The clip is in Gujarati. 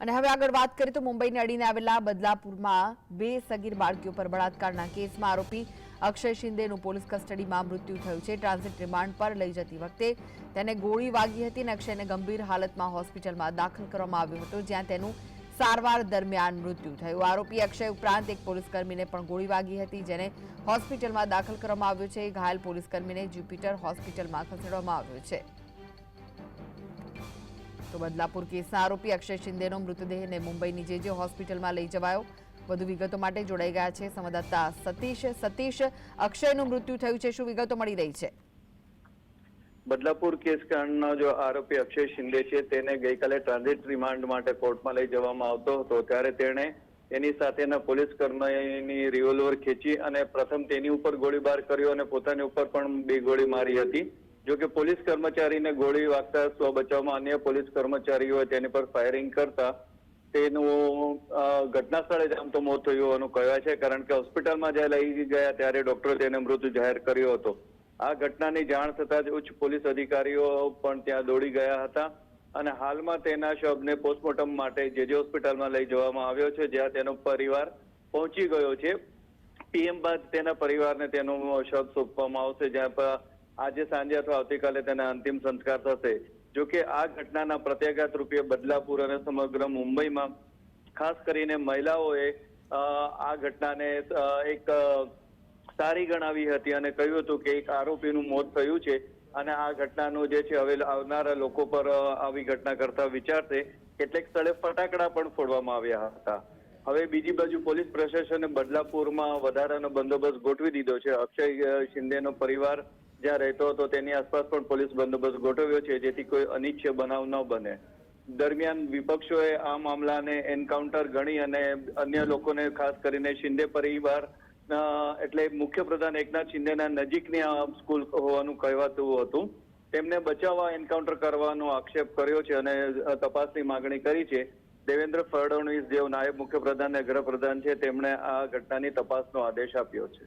અને હવે આગળ વાત કરીએ તો મુંબઈને અડીને આવેલા બદલાપુરમાં બે સગીર બાળકીઓ પર બળાત્કારના કેસમાં આરોપી અક્ષય શિંદેનું પોલીસ કસ્ટડીમાં મૃત્યુ થયું છે. ટ્રાન્ઝિટ રિમાન્ડ પર લઈ જતી વખતે તેને ગોળી વાગી હતી અને અક્ષયને ગંભીર હાલતમાં હોસ્પિટલમાં દાખલ કરવામાં આવ્યો હતો, જ્યાં તેનું સારવાર દરમિયાન મૃત્યુ થયું. આરોપી અક્ષય ઉપરાંત એક પોલીસકર્મીને પણ ગોળી વાગી હતી, જેને હોસ્પિટલમાં દાખલ કરવામાં આવ્યો છે. ઘાયલ પોલીસકર્મીને જ્યુપિટર હોસ્પિટલમાં ખસેડવામાં આવ્યો છે. તો બદલાપુર કેસના આરોપી અક્ષય શિંદેનો મૃતદેહને મુંબઈની જે હોસ્પિટલમાં લઈ જવાયો. વધુ વિગતો માટે જોડાઈ ગયા છે સંવાદદાતા સતીશ. સતીશ, અક્ષયનું મૃત્યુ થયું છે, શું વિગતો મળી રહી છે? બદલાપુર કેસ કાંડનો જો આરોપી અક્ષય શિંદે છે, તેને ગઈકાલે ટ્રાન્ઝિટ રિમાન્ડ માટે કોર્ટમાં લઈ જવામાં આવતો હતો. ત્યારે તેણે તેની સાથેના પોલીસ કર્મીની રિવોલ્વર ખેંચી અને પ્રથમ તેની ઉપર ગોળીબાર કર્યો અને પોતાની ઉપર પણ બે ગોળી મારી હતી. જો કે પોલીસ કર્મચારીને ગોળી વાગતા સ્વ બચાવમાં અન્ય પોલીસ કર્મચારીઓએ તેની પર ફાયરિંગ કરતા તેનું ઘટના સ્થળે જ આમ તો મોત થયું હોવાનું કહેવાય છે. કારણ કે હોસ્પિટલમાં જ્યારે લઈ ગયા ત્યારે ડોક્ટરે તેને મૃત જાહેર કર્યો હતો. આ ઘટનાની જાણ થતાં જ ઉચ્ચ પોલીસ અધિકારીઓ પણ ત્યાં દોડી ગયા હતા અને હાલમાં તેના શબને પોસ્ટમોર્ટમ માટે જે જે હોસ્પિટલમાં લઈ જવામાં આવ્યો છે, જ્યાં તેનો પરિવાર પહોંચી ગયો છે. પીએમ બાદ તેના પરિવારને તેનો શબ સોંપવામાં આવશે, જ્યાં આજે સાંજે અથવા આવતીકાલે તેના અંતિમ સંસ્કાર થશે. જો કે આ ઘટનાના પ્રત્યાઘાત રૂપે બદલાપુર અને સમગ્ર મુંબઈમાં ખાસ કરીને મહિલાઓએ આ ઘટનાને એક સારી ગણાવી હતી અને કહ્યું હતું કે એક આરોપીનું મોત થયું છે અને આ ઘટનાનું જે છે હવે આવનારા લોકો પર આવી ઘટના કરતા વિચારશે. કેટલેક સ્થળે ફટાકડા પણ ફોડવામાં આવ્યા હતા. હવે બીજી બાજુ પોલીસ પ્રશાસને બદલાપુરમાં વધારાનો બંદોબસ્ત ગોઠવી દીધો છે. અક્ષય શિંદેનો પરિવાર જ્યાં રહેતો હતો તેની આસપાસ પણ પોલીસ બંદોબસ્ત ગોઠવ્યો છે, જેથી કોઈ અનિચ્છ બનાવ ન બને. દરમિયાન વિપક્ષોએ આ મામલાને એન્કાઉન્ટર ગણી અને અન્ય લોકોને, ખાસ કરીને શિંદે પરિવાર એટલે મુખ્યપ્રધાન એકનાથ શિંદેના નજીકની આ સ્કૂલ હોવાનું કહેવાતું હતું. તેમને બચાવવા, એન્કાઉન્ટર કરવાનો આક્ષેપ કર્યો છે અને તપાસની માગણી કરી છે. દેવેન્દ્ર ફડણવીસ જેઓ નાયબ મુખ્યપ્રધાન અને ગૃહપ્રધાન છે, તેમણે આ ઘટનાની તપાસનો આદેશ આપ્યો છે.